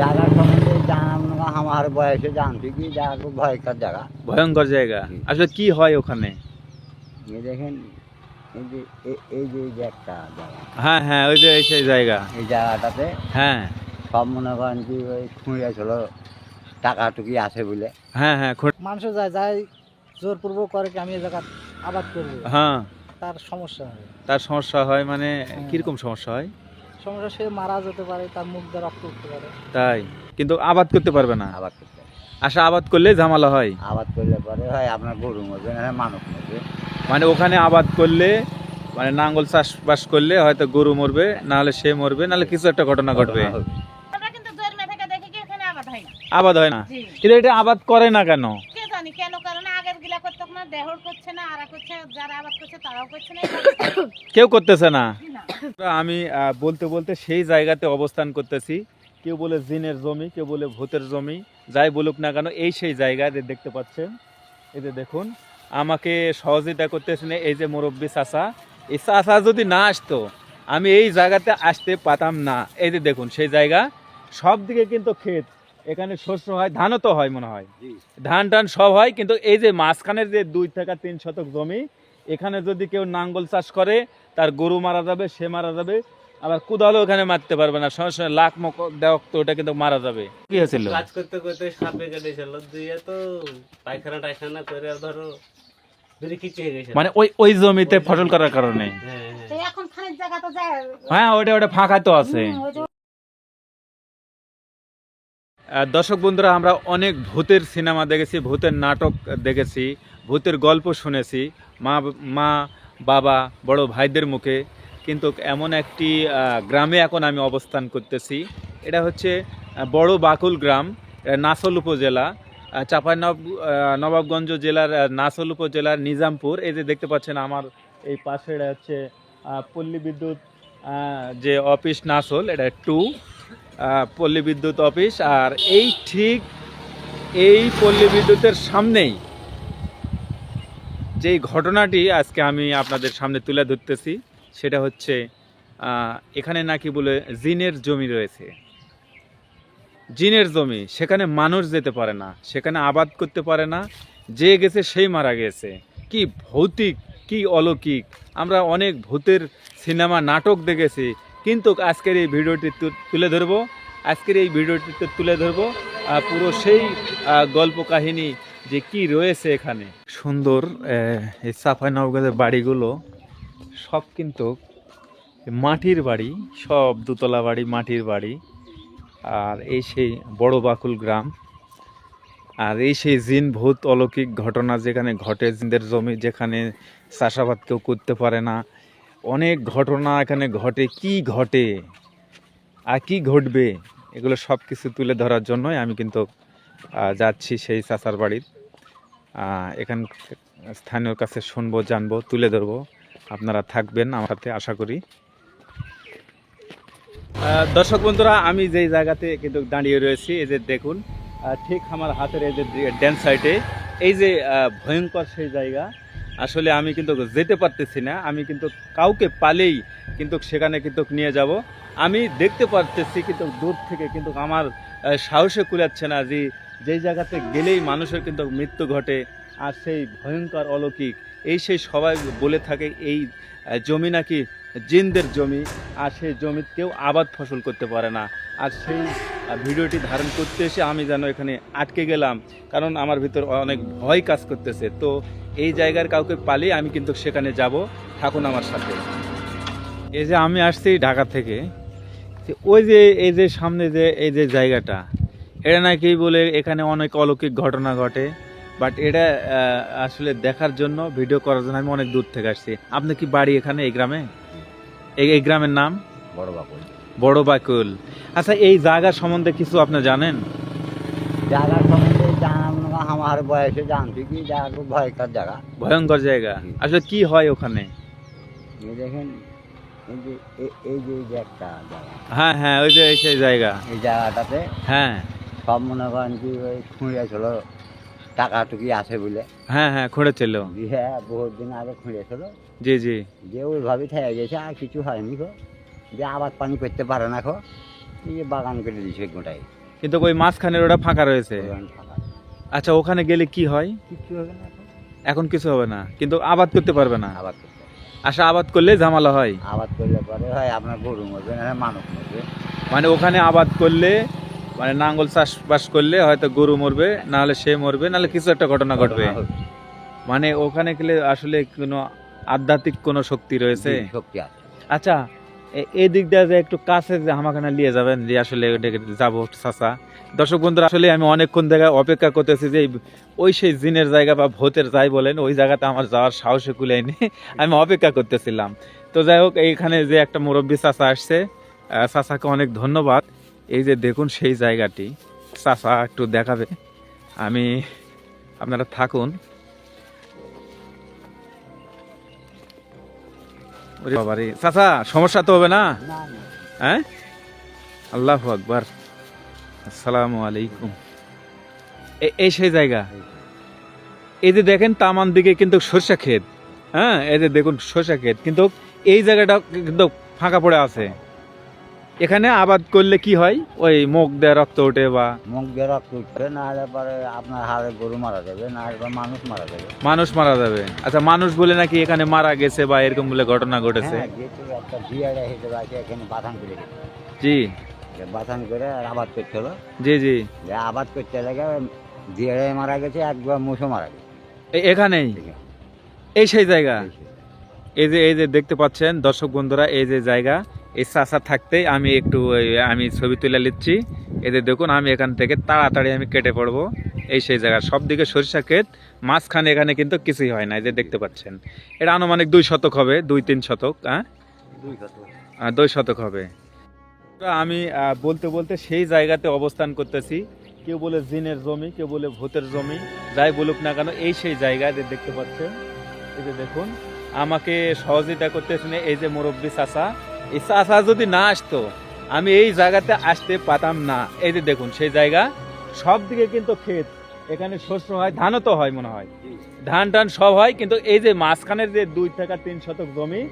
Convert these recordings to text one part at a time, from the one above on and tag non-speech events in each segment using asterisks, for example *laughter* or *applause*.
জায়গার সম্বন্ধে জানা আমার বয়সে জানছি কি জায়গা খুব ভয়ঙ্কর জায়গা। ভয়ঙ্কর জায়গা। আসলে কি হয় ওখানে? এই দেখেন এই যে এই যে এই যে একটা জায়গা। হ্যাঁ হ্যাঁ ওই যে এই সেই জায়গা। এই জায়গাটাতে হ্যাঁ। সব মনে করেন কি ওই খুঁড়ে ছিল টাকা টুকি আছে বলে। হ্যাঁ হ্যাঁ মানুষ যায় যায় জোরপূর্বক করে কি আমি এই জায়গা আবাদ করব? হ্যাঁ। তার সমস্যা হয়। তার সমস্যা হয় মানে কীরকম সমস্যা হয়? সমস্যা সে মারা যেতে পারে তার মুখ দিয়ে রক্ত উঠতে পারে। তাই? কিন্তু আবাদ করতে পারবে না? আবাদ করতে আসা আবাদ করলে ঝামেলা হয়? আবাদ করলে পরে হয় আপনার গরু মরবে না হয় মানুষ মরবে। মানে ওখানে আবাদ করলে মানে নাঙ্গল চাষবাস করলে হয়তো গরু মরবে নাহলে সে মরবে নাহলে কিছু একটা ঘটনা ঘটবে। আমরা কিন্তু জন্মে থেকে দেখি কি এখানে আবাদ হয় না। আবাদ হয় না? জি। কিন্তু এটা আবাদ করে না কেন? কে জানি কেন? কারণ আগের গিলা করতে না দেহর করছে না আর করছে যারা আবাদ করছে তারাও করছে না। *coughs* কেউ করতেছে না। আমি বলতে বলতে সেই জায়গাতে অবস্থান করতেছি। কেউ বলে জিনের জমি কেউ বলে ভূতের জমি যাই বলুক না কেন এই সেই জায়গা যে দেখতে পাচ্ছেন। এই যে দেখুন আমাকে সহযোগিতা করতেছেন এই যে মুরব্বী চাষা এই চাষা যদি না আসতো আমি এই জায়গাতে আসতে পাতাম না। এই যে দেখুন সেই জায়গা সব দিকে কিন্তু ক্ষেত। এখানে শস্য হয় ধানও তো হয় মনে হয়। ধান টান সব হয় কিন্তু এই যে মাঝখানের যে দুই থেকে তিন শতক জমি এখানে যদি কেউ নাঙ্গল চাষ করে তার গরু মারা যাবে সে মারা যাবে। আবার কুদালও এখানে মারতে পারবে না। সঙ্গে সঙ্গে লাখ মক দেওয়া তো ওটা কিন্তু মারা যাবে। কি হয়েছিল? কাজ করতে করতে সাপে কেটেছিল দিয়ে তো পায়খানা টায়খানা করে আর ধরো হয়ে মানে ওই ওই জমিতে ফসল করার কারণে? হ্যাঁ হ্যাঁ। এখন খানিক জায়গা তো যায়। হ্যাঁ ওটা ওটা ফাঁকা তো আছে। দর্শক বন্ধুরা আমরা অনেক ভূতের সিনেমা দেখেছি ভূতের নাটক দেখেছি ভূতের গল্প শুনেছি। মা মা বাবা, বড় ভাইদের মুখে। কিন্তু এমন একটি গ্রামে এখন আমি অবস্থান করতেছি। এটা হচ্ছে বড় বাকুল গ্রাম নাসল উপজেলা। চাপাই নব নবাবগঞ্জ জেলার নাসল উপজেলার নিজামপুর। এই যে দেখতে পাচ্ছেন আমার এই পাশে এটা হচ্ছে পল্লী বিদ্যুৎ যে অফিস নাসল, এটা টু পল্লী বিদ্যুৎ অফিস। আর এই ঠিক এই পল্লী বিদ্যুতের সামনেই যেই ঘটনাটি আজকে আমি আপনাদের সামনে তুলে ধরতেছি, সেটা হচ্ছে এখানে নাকি বলে জিনের জমি রয়েছে। জিনের জমি, সেখানে মানুষ যেতে পারে না, সেখানে আবাদ করতে পারে না, যে গেছে সেই মারা গেছে। কি ভৌতিক, কি অলৌকিক। আমরা অনেক ভূতের সিনেমা, নাটক দেখেছি, কিন্তু আজকের এই ভিডিওটি তুলে ধরবো। আজকের এই ভিডিওটিতে তুলে ধরবো পুরো সেই গল্প কাহিনী যে কি রয়েছে এখানে? সুন্দর এই সাফাই নবগঞ্জের বাড়িগুলো। সব কিন্তু মাটির বাড়ি, সব দুতলা বাড়ি, মাটির বাড়ি। আর এই সেই বড় বাকুল গ্রাম। আর এই সেই জিন ভূত অলৌকিক ঘটনা যেখানে ঘটে, জিনদের জমি যেখানে চাষাবাদ কেউ করতে পারে না। অনেক ঘটনা এখানে ঘটে, কি ঘটে? আর কি ঘটবে? এগুলো সব কিছু তুলে ধরার জন্যই আমি কিন্তু যাচ্ছি সেই চাচার বাড়ির। এখান স্থানীয় কাছে শুনব, জানব, তুলে ধরবো। আপনারা থাকবেন আমার সাথে, আশা করি। দর্শক বন্ধুরা, আমি যেই জায়গাতে কিন্তু দাঁড়িয়ে রয়েছি, এই যে দেখুন ঠিক আমার হাতের এই যে ড্যান সাইডে এই যে ভয়ঙ্কর সেই জায়গা, আসলে আমি কিন্তু যেতে পারতেছি না। আমি কিন্তু কাউকে পালেই কিন্তু সেখানে কিন্তু নিয়ে যাব। আমি দেখতে পারতেছি কিন্তু দূর থেকে কিন্তু আমার সাহসে কুলাচ্ছে না যে যেই জায়গাতে গেলেই মানুষের কিন্তু মৃত্যু ঘটে আর সেই ভয়ঙ্কর অলৌকিক, এই সেই সবাই বলে থাকে এই জমি নাকি জিনদের জমি আর সেই জমিতে কেউ আবাদ ফসল করতে পারে না। আর সেই ভিডিওটি ধারণ করতে এসে আমি যেন এখানে আটকে গেলাম, কারণ আমার ভিতর অনেক ভয় কাজ করতেছে। তো এই জায়গার কাউকে পালে আমি কিন্তু সেখানে যাব। থাকুন আমার সাথে। এই যে আমি আসছি ঢাকা থেকে ওই যে, এই যে সামনে যে, এই যে জায়গাটা এটা নাকি বলে এখানে অনেক অলৌকিক ঘটনা ঘটে বাট এটা আসলে দেখার জন্য ভিডিও করার জন্য আমি অনেক দূর থেকে আসছি। আপনি কি বাড়ি এখানে এই গ্রামে? এই গ্রামের নাম? বড় বাকুল। বড় বাকুল। আচ্ছা এই জায়গা সম্বন্ধে কিছু আপনি জানেন? জায়গার সম্বন্ধে আমার বয়সে জানছি কি জায়গা খুব ভয়ঙ্কর জায়গা। ভয়ঙ্কর জায়গা। আসলে কি হয় ওখানে? দেখেন এই যে এই যে একটা জায়গা। হ্যাঁ হ্যাঁ ওই যে এই সেই জায়গা। এই জায়গাটাতে হ্যাঁ। সব মনে করেন কি ওই খুঁড়ে ছিল টাকা টুকি আছে বলে। হ্যাঁ হ্যাঁ খুঁড়েছিল। দিয়ে বহুত দিন আগে খুঁড়ে ছিল জি জি। যে ওইভাবে থেকে গেছে আর কিছু হয়নি গো। যে আবাদ পানি করতে পারে না খো এই বাগান করে দিয়েছে গোটাই। কিন্তু ওই মাঝখানের ওটা ফাঁকা রয়েছে? আচ্ছা ওখানে গেলে কি হয়? কিচ্ছু হবে না এখন। কিছু হবে না কিন্তু আবাদ করতে পারবে না? আবাদ করতে হবে। আচ্ছা আবাদ করলে ঝামেলা হয়? আবাদ করলে পরে হয় আপনার গরু মরবে না মানুষ মরবে। মানে ওখানে আবাদ করলে মানে নাঙ্গল চাষবাস করলে হয়তো গরু মরবে নাহলে সে মরবে নাহলে কিছু একটা ঘটনা ঘটবে। মানে ওখানে গেলে আসলে কোনো আধ্যাত্মিক কোনো শক্তি রয়েছে? শক্তি আছে। আচ্ছা এই দিক দিয়ে যে একটু কাছে যে আমাখানে নিয়ে যাবেন যে আসলে যাব চাচা। দর্শক বন্ধুরা আসলে আমি অনেকক্ষণ জায়গায় অপেক্ষা করতেছি যে ওই সেই জিনের জায়গা বা ভূতের যাই বলেন ওই জায়গাতে আমার যাওয়ার সাহসে কুলাইনি আমি অপেক্ষা করতেছিলাম। তো যাই হোক এইখানে যে একটা মুরব্বী চাচা আসছে চাচাকে অনেক ধন্যবাদ। এই যে দেখুন সেই জায়গাটি চাচা একটু দেখাবে। আমি আপনারা থাকুন। ওরে বাবারে চাচা সমস্যা তো হবে না? হ্যাঁ? আল্লাহ আকবার। আসসালামু আলাইকুম। এই সেই জায়গা। এই যে দেখেন তামান দিকে কিন্তু সরষা ক্ষেত। হ্যাঁ এই যে দেখুন সরষা ক্ষেত। কিন্তু এই জায়গাটা কিন্তু ফাঁকা পড়ে আছে। এখানে আবাদ করলে কি হয়? ওই মুখ দেয় রক্ত ওঠে বা? মুখ দিয়ে রক্ত উঠবে না হলে পরে আপনার হাড়ে গরু মারা যাবে না হলে মানুষ মারা যাবে। মানুষ মারা যাবে। আচ্ছা মানুষ বলে নাকি এখানে মারা গেছে বা এরকম বলে ঘটনা ঘটেছে? হ্যাঁ জি। বাথান করে আর আবাদ করতে হলো। জি জি। আবাদ করতে লাগে জিয়ারাই মারা গেছে একবার মুসো মারা গেছে। এখানেই? এই সেই জায়গা? এই যে এই যে দেখতে পাচ্ছেন দর্শক বন্ধুরা এই যে জায়গা এই চাষা থাকতেই আমি একটু আমি ছবি তুলে নিচ্ছি। এদের দেখুন আমি এখান থেকে তাড়াতাড়ি আমি কেটে পড়ব। এই সেই জায়গা সব দিকে সরিষা ক্ষেত মাঝখানে এখানে কিন্তু কিছুই হয় না এই যে দেখতে পাচ্ছেন। এটা আনুমানিক দুই শতক হবে দুই তিন শতক হ্যাঁ? দুই শত দুই শতক হবে। তো আমি বলতে বলতে সেই জায়গাতে অবস্থান করতেছি। কেউ বলে জিনের জমি কেউ বলে ভূতের জমি যাই বলুক না কেন এই সেই জায়গা যে দেখতে পাচ্ছেন। এই যে দেখুন আমাকে সহযোগিতা করতেছেন এই যে মুরব্বী চাষা এই চাষা যদি না আসতো, আমি এই জায়গাতে আসতে পাতাম না। এই যে দেখুন, সেই জায়গা, সব দিকে কিন্তু ক্ষেত। এখানে শস্য হয়, ধানও তো হয় মনে হয়। ধান টান সব হয়, কিন্তু এই যে মাঝখানের যে দুই থেকে তিন শতক জমি,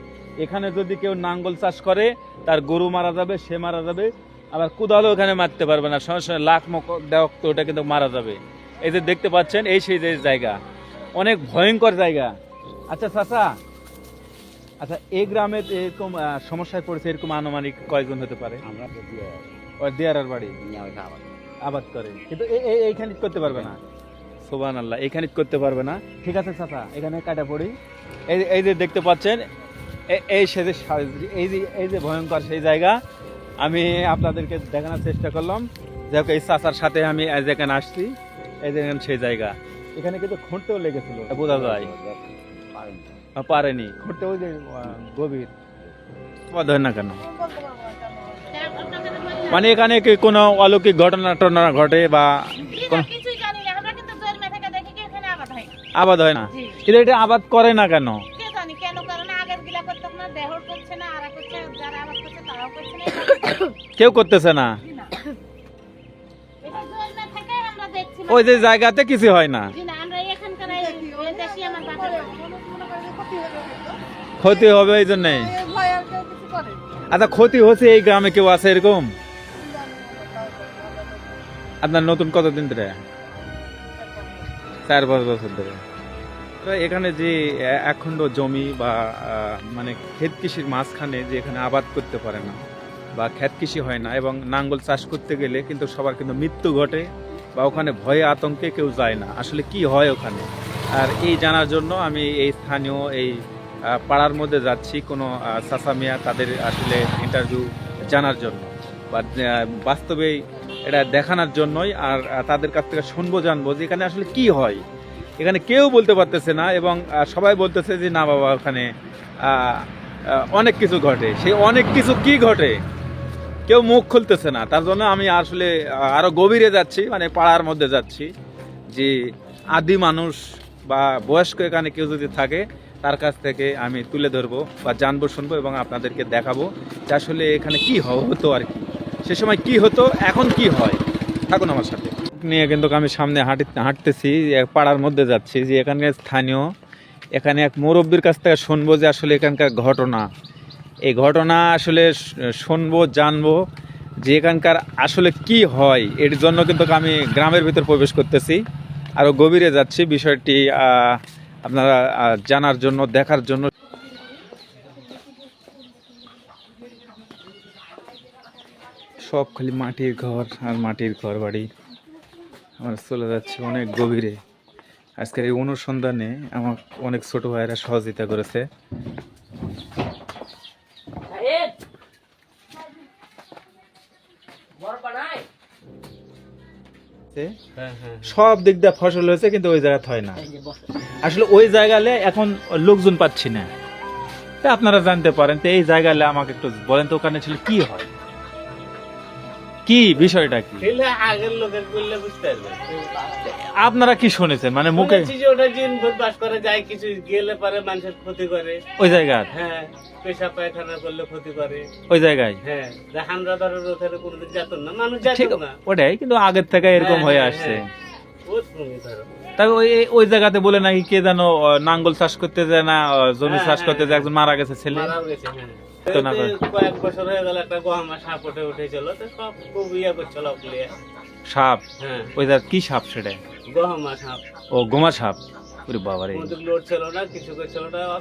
এখানে যদি কেউ নাঙ্গল চাষ করে, তার গরু মারা যাবে, সে মারা যাবে। আবার কুদালও এখানে মারতে পারবে না, সঙ্গে সঙ্গে লাখ মক দেওয়া ওটা কিন্তু মারা যাবে। এই যে দেখতে পাচ্ছেন, এই সেই জায়গা। অনেক ভয়ঙ্কর জায়গা। আচ্ছা চাচা আচ্ছা এই গ্রামে এরকম সমস্যায় পড়েছে এরকম আনুমানিক কয়েকজন হতে পারে? আমরা তো দেয়ারার বাড়ি? আবাদ করে। কিন্তু এইখানে করতে পারবে না? সোবান আল্লাহ এখানে করতে পারবে না। ঠিক আছে চাচা এখানে কাটা পড়ি। এই যে- এই যে দেখতে পাচ্ছেন এই সে যে এই যে এই যে ভয়ঙ্কর সেই জায়গা আমি আপনাদেরকে দেখানোর চেষ্টা করলাম। যে হোক, এই চাচার সাথে আমি এখানে আসছি। এই যেখানে সেই জায়গা। এখানে কিন্তু খুঁড়তেও লেগেছিল। বোঝা যায়। পারেন ওই যে গভীর না কেন মানে এখানে কি কোনো অলৌকিক ঘটনা টটনা ঘটে বা আবাদ হয় না আবাদ হয় না জি কিন্তু এটা আবাদ করে না কেন কে জানি কেন কারণ আগের গিলা করতে না দেহর করছে না আর করছে যারা আবাদ করছে তারাও করছে না কেউ করতেছে না ওই যে জায়গাতে কিছু হয় না ক্ষতি হবে এই জন্যে। আচ্ছা ক্ষতি হচ্ছে এই গ্রামে কেউ আছে এরকম? আপনার নতুন কতদিন ধরে? চার পাঁচ বছর ধরে। তো এখানে যে একখণ্ড জমি বা মানে ক্ষেত কৃষির মাঝখানে যে এখানে আবাদ করতে পারে না বা ক্ষেত কৃষি হয় না এবং নাঙ্গল চাষ করতে গেলে কিন্তু সবার কিন্তু মৃত্যু ঘটে বা ওখানে ভয়ে আতঙ্কে কেউ যায় না। আসলে কি হয় ওখানে? আর এই জানার জন্য আমি এই স্থানীয় এই পাড়ার মধ্যে যাচ্ছি কোনো চাষা মিয়া তাদের আসলে ইন্টারভিউ জানার জন্য। বা বাস্তবেই এটা দেখানোর জন্যই আর তাদের কাছ থেকে শুনব, জানব যে এখানে আসলে কি হয়। এখানে কেউ বলতে পারতেছে না এবং সবাই বলতেছে যে, না বাবা, ওখানে অনেক কিছু ঘটে। সেই অনেক কিছু কি ঘটে কেউ মুখ খুলতেছে না। তার জন্য আমি আসলে আরও গভীরে যাচ্ছি মানে পাড়ার মধ্যে যাচ্ছি যে আদি মানুষ বা বয়স্ক এখানে কেউ যদি থাকে তার কাছ থেকে আমি তুলে ধরবো বা জানব, শুনব এবং আপনাদেরকে দেখাবো যে আসলে এখানে কি হতো আর কি। সে সময় কি হতো, এখন কি হয়? থাকুন আমার সাথে। নিয়ে কিন্তু আমি সামনে হাঁটি, হাঁটতেছি পাড়ার মধ্যে যাচ্ছি যে এখানকার স্থানীয়, এখানে এক মুরব্বীর কাছ থেকে শুনব যে আসলে এখানকার ঘটনা। এই ঘটনা আসলে শুনব, জানব যে এখানকার আসলে কি হয়। এর জন্য কিন্তু আমি গ্রামের ভিতর প্রবেশ করতেছি। আরও গভীরে যাচ্ছি। বিষয়টি আপনারা জানার জন্য, দেখার জন্য। সব খালি মাটির ঘর আর মাটির ঘর বাড়ি আমার চলে যাচ্ছে অনেক গভীরে। আজকের এই অনুসন্ধানে আমার অনেক ছোট ভাইয়েরা সহযোগিতা করেছে। হ্যাঁ হ্যাঁ। সব দিক দিয়ে ফসল হয়েছে কিন্তু ওই জায়গাতে হয় না। আসলে ওই জায়গালে এখন লোকজন পাচ্ছি না। তা আপনারা জানতে পারেন তো এই জায়গালে আমাকে একটু বলেন তো ওখানে ছিল কি হয়? কি বিষয়টা কি? আগের লোকের করলে বুঝতে পারবে। আপনারা কি শুনেছেন? মানে মুখে যে ওটা জিন ভূত বাস করে যায় কিছু গেলে পারে মানুষের ক্ষতি করে। ওই জায়গার? হ্যাঁ পেশা পায়খানা করলে ক্ষতি করে। ওই জায়গায়? হ্যাঁ যে হামরা ওখানে কোনোদিন যেত না মানুষ যেত না। ওটাই কিন্তু আগের থেকে এরকম হ্যাঁ, হয়ে হ্যাঁ, আসছে। তবে ওই ওই জায়গাতে বলে নাকি কে যেন নাঙ্গল চাষ করতে যায় না জমি চাষ করতে যায় একজন মারা গেছে ছেলে। গেছে হ্যাঁ। কয়েক বছর হয়ে গেল একটা গহমা সাপ উঠে উঠেছিল তো সব খুব ইয়ে করছিল সাপ? হ্যাঁ। ওই জায়গা কি সাপ সেটা? গহমা সাপ। ও গোমা সাপ? ওরে বাবারে। আমাদের লোড ছিল না কিছু করছিল না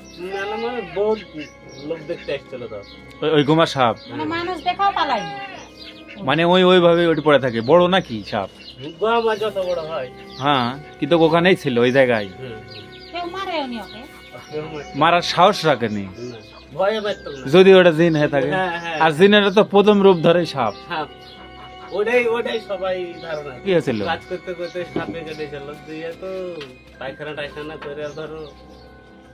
মানে বহুত লোক দেখতে আসছিল তো। ওই- ওই গোমা সাপ? মানে মানুষ দেখাও পালাই মানে ওই ওইভাবে ওটি পড়ে থাকে। বড় নাকি সাপ? গহমা যত বড় হয়। হ্যাঁ কিন্তু ওখানেই ছিল ওই জায়গায়। কেউ ওকে? মারার সাহস রাখেনি। যদি ওটা জিন হয়ে থাকে। হ্যাঁ, হ্যাঁ। আর জিনের তো প্রথম রূপ ধরে সাপ। সাপ। ওটাই ওটাই সবাই ধারণা। কি হয়েছিল? কাজ করতে করতে সাপে কেটেছিল দিয়ে তো পায়খানা টায়খানা করে ধরো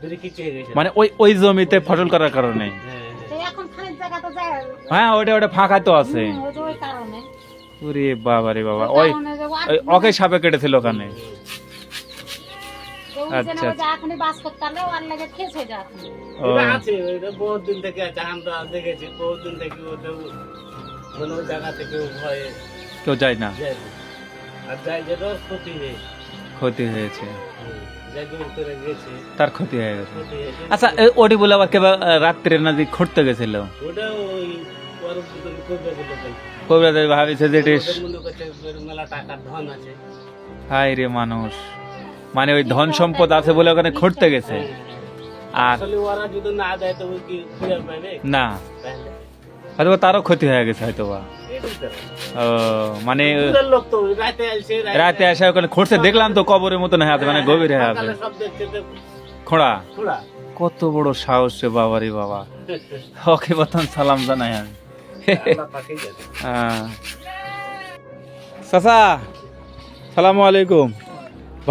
যদি কিছু গেছে। মানে ওই ওই জমিতে ফসল করার কারণে। হ্যাঁ হ্যাঁ। ওটা ওটা ফাঁকা তো আছে। হুম, ওই যে ওই কারণে। ওরে বাবা। রে বাবা ওই ওকে সাপে কেটেছিল ওখানে। আচ্ছা, ওই বাস করতে পারলে ওর লাগে ঠেস হয়ে যায় এখন। আছে ওইটা বহুত দিন থেকে আছে আমরা দেখেছি বহুত দিন থেকে ওটা জায়গা থেকে ভয়ে কেউ যায় না? আর যাই ক্ষতি হয়ে। হয়েছে। তার ক্ষতি হয়ে গেছে। আচ্ছা ওটি বলে আবার কেবল রাত্রে নাকি খুঁড়তে গেছিল। কবিরাজ ভাবিছে যে হাই রে মানুষ। মানে ওই ধন সম্পদ আছে বলে ওখানে খুঁড়তে গেছে। আর না হয়তো তারও ক্ষতি হয়ে গেছে হয়তো বা। মানে রাতে আসে ওখানে খুঁড়ছে। দেখলাম তো কবরের মতন হয়ে আছে মানে গভীর হয়ে আছে খোঁড়া। কত বড় সাহস রে বাবা রে বাবা। ওকে প্রথম সালাম জানাই আমি। হ্যাঁ। চাচা সালামু আলাইকুম।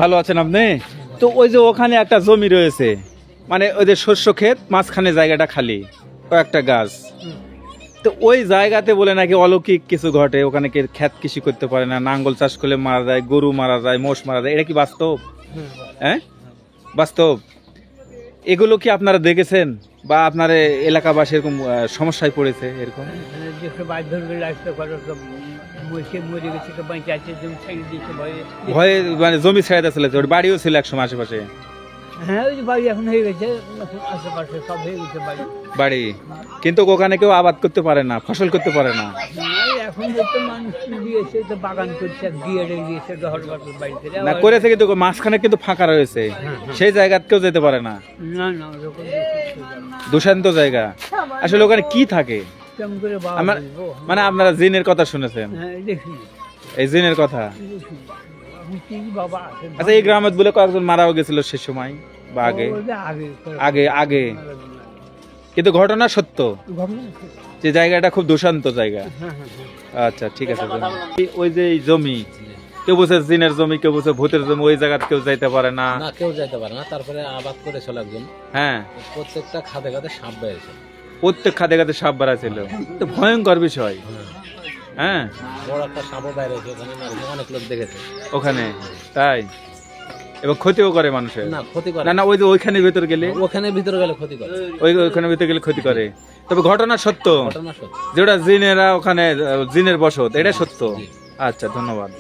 ভালো আছেন আপনি? তো ওই যে ওখানে একটা জমি রয়েছে মানে ওই যে শস্য ক্ষেত, মাঝখানে জায়গাটা খালি, কয়েকটা গাছ। তো ওই জায়গাতে বলে নাকি অলৌকিক কিছু ঘটে, ওখানে কি ক্ষেত কৃষি করতে পারে না, নাঙ্গল চাষ করলে মারা যায়, গরু মারা যায়, মোষ মারা যায়, এটা কি বাস্তব? হ্যাঁ? বাস্তব? এগুলো কি আপনারা দেখেছেন? বা আপনার এলাকাবাসী এরকম সমস্যায় পড়েছে এরকম? যেসব বাধ্যর আসতে পারো সব বসে মরে গেছে তো বাঁচে আছে জমি ছেড়ে দিয়েছে ভয়ে ভয়ে মানে জমি ছেড়ে দিয়েছিল ওর বাড়িও ছিল একসময় আশেপাশে। হ্যাঁ ওই যে বাড়ি এখন হয়ে গেছে এখন আশেপাশে সব হয়ে গেছে বাড়ি। বাড়ি। কিন্তু ওখানে কেউ আবাদ করতে পারে না ফসল করতে পারে না। এখন তো মানুষ দিয়েছে তো বাগান করছে দিয়ে দিয়েছে বাড়িতে না করেছে কিন্তু মাঝখানে কিন্তু ফাঁকা রয়েছে। সেই জায়গা কেউ যেতে পারে না। না না। দূষান্ত জায়গা। আসলে ওখানে কি থাকে? কেমন করে আমার- মানে আপনারা জিনের কথা শুনেছেন? হ্যাঁ এই জিনের কথা? দেখি আমি কি বাবা আছে আচ্ছা এই গ্রামে বলে কয়েকজন মারাও গেছিল সে সময় বা আগে? যে আগে আগে কিন্তু ঘটনা সত্য? যে জায়গাটা খুব দূষান্ত জায়গা। হ্যাঁ হ্যাঁ আচ্ছা ঠিক আছে ওই যে জমি কেউ বলছে জিনের জমি কেউ বলছে ভূতের জমি ওই জায়গায় কেউ যাইতে পারে না। না কেউ যাইতে পারে না। তারপরে আবাদ করেছিল একজন। হ্যাঁ। প্রত্যেকটা খাদে খাদে সাপ বেড়েছে। প্রত্যেক খাদে খাদে সাপ বাড়া ছিল তো ভয়ঙ্কর বিষয়। হ্যাঁ? ওখানে অনেক লোক দেখেছে। ওখানে তাই? এবং ক্ষতিও করে মানুষের। না ক্ষতি করে। না না ওই যে ওইখানে ভেতর গেলে? ওখানে ভিতরে গেলে ক্ষতি করে। ওই ওইখানে ভিতরে গেলে ক্ষতি করে। তবে ঘটনা সত্য। যেটা জিনেরা ওখানে জিনের বসত এটা সত্য। আচ্ছা ধন্যবাদ।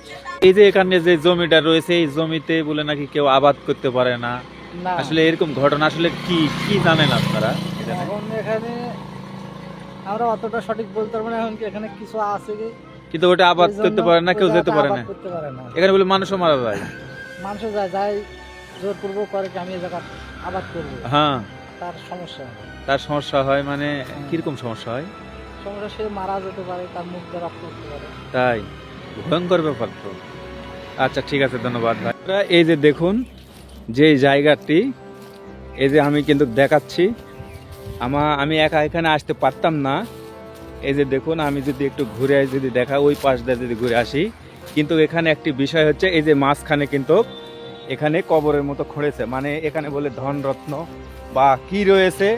এই যে এখানে যে জমিটা রয়েছে এই জমিতে বলে নাকি কেউ আবাদ করতে পারে না। আসলে এরকম ঘটনা আসলে কি কি জানেন আপনারা? এখন এখানে আমরা অতটা সঠিক বলতে পারব না এখন কি এখানে কিছু আছে কি? কিন্তু ওটা আবাদ করতে পারে না কেউ যেতে পারে না। করতে এখানে বলে মানুষও মারা যায়। মানুষে যায় যাই জোরপূর্বক করে কি আমি এই জায়গা আবাদ করব? হ্যাঁ। তার সমস্যা তার সমস্যা হয় মানে কীরকম সমস্যা হয়? সমস্যা সে মারা যেতে পারে তার মুখ দিয়ে রক্ত উঠতে পারে। তাই? ভয়ঙ্কর ব্যাপার তো। আচ্ছা ঠিক আছে ধন্যবাদ ভাই। এই যে দেখুন যে জায়গাটি, এই যে আমি কিন্তু দেখাচ্ছি, আমা, আমি একা এখানে আসতে পারতাম না। এই যে দেখুন, আমি যদি একটু ঘুরে যদি দেখা, ওই পাশ দিয়ে যদি ঘুরে আসি, কিন্তু এখানে একটি বিষয় হচ্ছে, এই যে মাঝখানে কিন্তু এখানে কবরের মতো খুঁড়েছে। মানে এখানে বলে ধনরত্ন বা কি রয়েছে,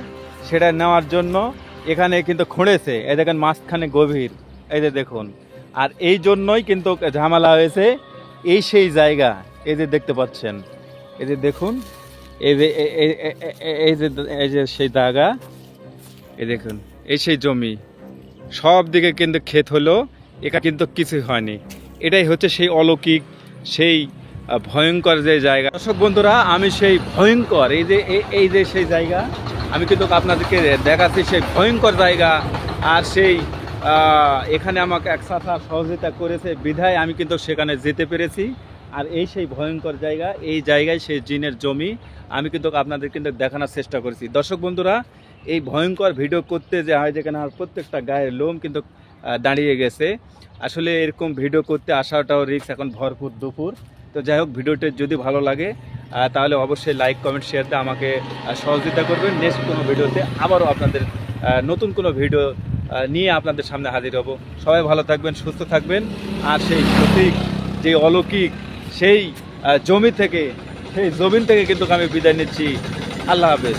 সেটা নেওয়ার জন্য এখানে কিন্তু খুঁড়েছে। এই দেখেন, মাঝখানে গভীর। এই যে দেখুন। আর এই জন্যই কিন্তু ঝামেলা হয়েছে, এই সেই জায়গা, এই যে দেখতে পাচ্ছেন। এই যে দেখুন, এই যে এই যে এই যে সেই জায়গা এই দেখুন, এই সেই জমি, সব দিকে কিন্তু ক্ষেত হলো এটা কিন্তু কিছুই হয়নি। এটাই হচ্ছে সেই অলৌকিক, সেই ভয়ঙ্কর যে জায়গা। দর্শক বন্ধুরা, আমি সেই ভয়ঙ্কর, এই যে এই যে সেই জায়গা, আমি কিন্তু আপনাদেরকে দেখাচ্ছি সেই ভয়ঙ্কর জায়গা, আর সেই এখানে আমাকে এক সাথা সহযোগিতা করেছে বিধায় আমি কিন্তু সেখানে যেতে পেরেছি। আর এই সেই ভয়ঙ্কর জায়গা, এই জায়গায় সেই জিনের জমি, আমি কিন্তু আপনাদের কিন্তু দেখানোর চেষ্টা করেছি। দর্শক বন্ধুরা, এই ভয়ঙ্কর ভিডিও করতে যে হয় যেখানে আমার প্রত্যেকটা গায়ের লোম কিন্তু দাঁড়িয়ে গেছে। আসলে এরকম ভিডিও করতে আসাটাও রিক্স এখন ভরপুর দুপুর। তো যাই হোক, ভিডিওটি যদি ভালো লাগে তাহলে অবশ্যই লাইক কমেন্ট শেয়ার দিয়ে আমাকে সহযোগিতা করবেন। নেক্সট কোনো ভিডিওতে আবারও আপনাদের নতুন কোনো ভিডিও নিয়ে আপনাদের সামনে হাজির হব। সবাই ভালো থাকবেন, সুস্থ থাকবেন। আর সেই প্রতীক, যে অলৌকিক সেই জমি থেকে সেই জমিন থেকে কিন্তু আমি বিদায় নিচ্ছি। আল্লাহ হাফেজ।